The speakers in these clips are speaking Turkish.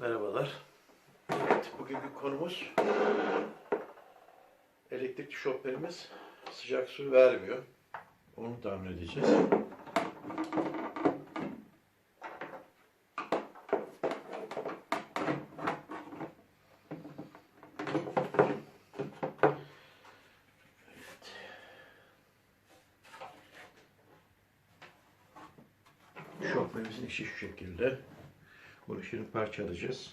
Merhabalar. Evet, bugünkü konumuz elektrikli şoförümüz sıcak su vermiyor. Onu tamir edeceğiz. Şoförümüzün işi şu şekilde. Bunu şimdi parçalayacağız.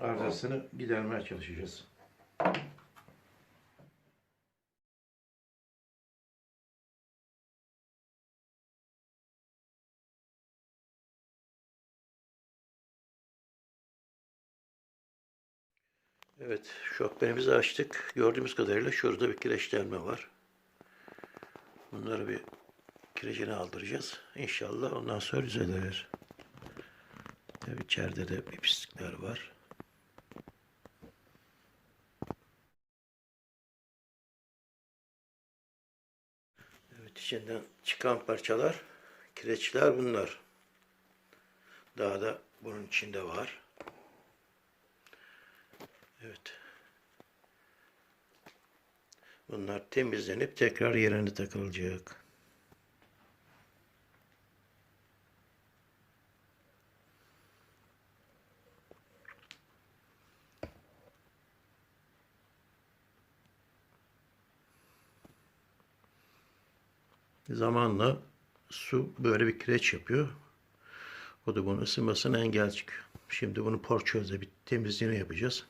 Arızasını gidermeye çalışacağız. Evet, şofbenimizi açtık. Gördüğümüz kadarıyla şurada bir kireçlenme var. Bunları bir kirecine aldıracağız. İnşallah ondan sonra düzelir. Tabii içeride de bir pislikler var. Evet içinden çıkan parçalar, kireçler bunlar. Daha da bunun içinde var. Evet. Bunlar temizlenip tekrar yerine takılacak. Zamanla su böyle bir kireç yapıyor. O da bunun ısınmasına engel çıkıyor. Şimdi bunu porçözle bir temizliğini yapacağız.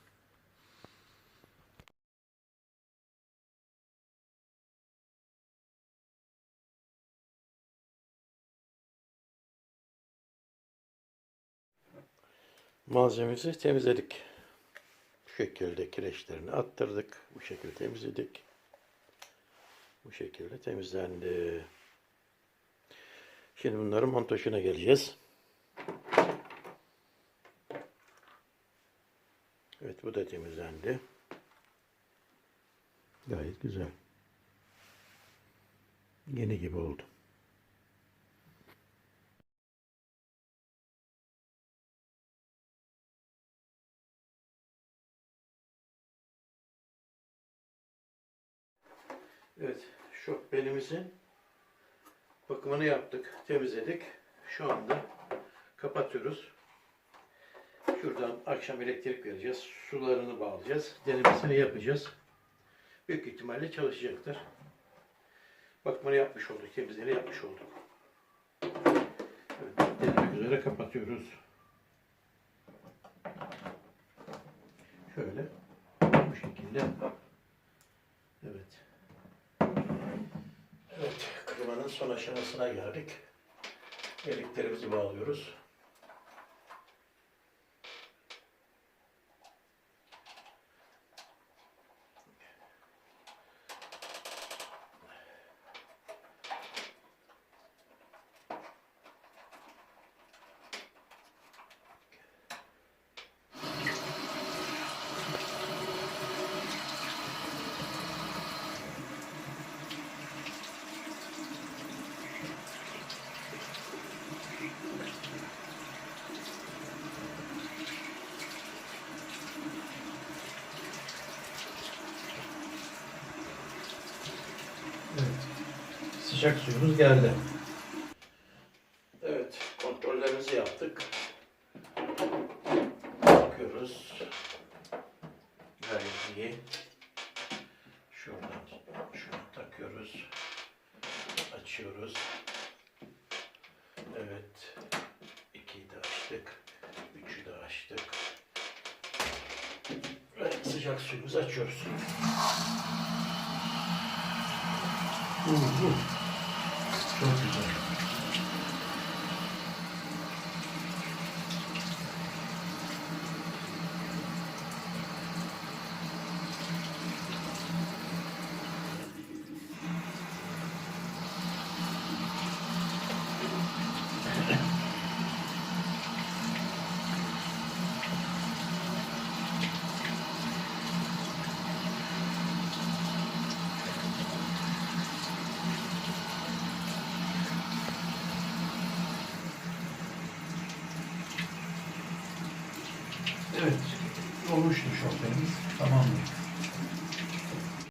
Malzememizi temizledik. Bu şekilde kireçlerini attırdık. Bu şekilde temizledik. Bu şekilde temizlendi. Şimdi bunların montajına geleceğiz. Evet bu da temizlendi. Gayet güzel. Yeni gibi oldu. Evet, şu belimizin bakımını yaptık, temizledik. Şu anda kapatıyoruz. Şuradan akşam elektrik vereceğiz. Sularını bağlayacağız. Denemesini yapacağız. Büyük ihtimalle çalışacaktır. Bakımını yapmış olduk, temizliğini yapmış olduk. Evet, denemek üzere kapatıyoruz. Şöyle bu şekilde. Evet. Evet, klimanın son aşamasına geldik. Elektriğimizi bağlıyoruz. Evet. Sıcak suyumuz geldi. Evet, kontrollerimizi yaptık. Bakıyoruz. Gayet iyi. Şuradan şunu takıyoruz. Açıyoruz. Evet. İkiyi de açtık. Üçü de açtık. Ve sıcak suyumuzu açıyoruz. Uh, uh. Çok güzel. Evet. Olmuştur şoförümüz. Tamamdır.